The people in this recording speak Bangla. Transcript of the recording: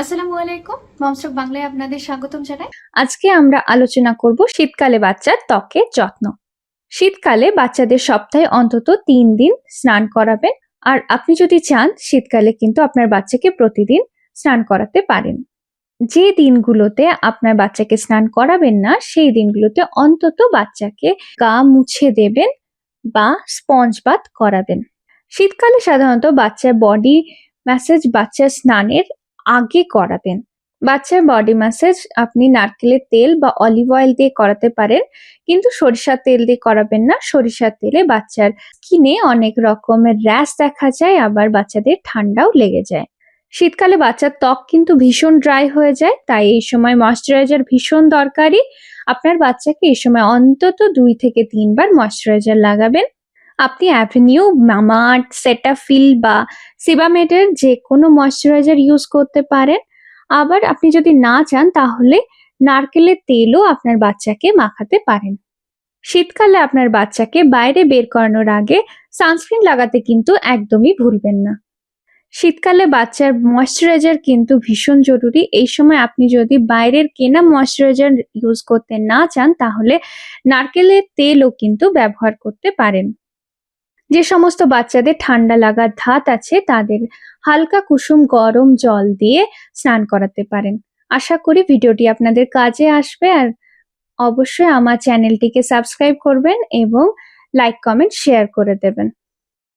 আসসালামু আলাইকুম। মমসক বাংলায় আপনাদের স্বাগতম জানাই। আজকে আমরা আলোচনা করব শীতকালে বাচ্চার ত্বকের যত্ন। শীতকালে বাচ্চাদের সপ্তাহে অন্তত তিন দিন স্নান করাবেন। আর আপনি যদি চান, শীতকালে কিন্তু আপনার বাচ্চাকে প্রতিদিন স্নান করাতে পারেন। যে দিনগুলোতে আপনার বাচ্চাকে স্নান করাবেন না, সেই দিনগুলোতে অন্তত বাচ্চাকে গা মুছে দেবেন বা স্পঞ্জ বাথ করাবেন। শীতকালে সাধারণত বাচ্চার বডি ম্যাসেজ বাচ্চার স্নানের আগে করাবেন বাচ্চার বডি ম্যাসাজ আপনি নারকেলের তেল বা অলিভ অয়েল দিয়ে করাতে পারেন, কিন্তু সরিষার তেল দিয়ে করাবেন না। সরিষার তেলে বাচ্চার স্কিনে অনেক রকমের র্যাশ দেখা যায়, আবার বাচ্চাদের ঠান্ডাও লেগে যায়। শীতকালে বাচ্চার ত্বক কিন্তু ভীষণ ড্রাই হয়ে যায়, তাই এই সময় ময়শ্চারাইজার ভীষণ দরকারি। আপনার বাচ্চাকে এই সময় অন্তত দুই থেকে তিনবার ময়শ্চারাইজার লাগাবেন। আপনি অ্যাভিনিউ মামার্ট সেটাফিল বা সিবামেডের যে কোনো ময়শ্চারাইজার ইউজ করতে পারেন। আবার আপনি যদি না চান, তাহলে নারকেলের তেলও আপনার বাচ্চাকে মাখাতে পারেন। শীতকালে আপনার বাচ্চাকে বাইরে বের করানোর আগে সানস্ক্রিন লাগাতে কিন্তু একদমই ভুলবেন না। শীতকালে বাচ্চার ময়শ্চারাইজার কিন্তু ভীষণ জরুরি। এই সময় আপনি যদি বাইরের কেনা ময়শ্চারাইজার ইউজ করতে না চান, তাহলে নারকেলের তেলও কিন্তু ব্যবহার করতে পারেন। যে সমস্ত বাচ্চাদের ঠান্ডা লাগার ধাত আছে তাদের হালকা কুসুম গরম জল দিয়ে স্নান করাতে পারেন। আশা করি ভিডিওটি আপনাদের কাজে আসবে আর অবশ্যই আমার চ্যানেলটিকে সাবস্ক্রাইব করবেন এবং লাইক, কমেন্ট, শেয়ার করে দেবেন।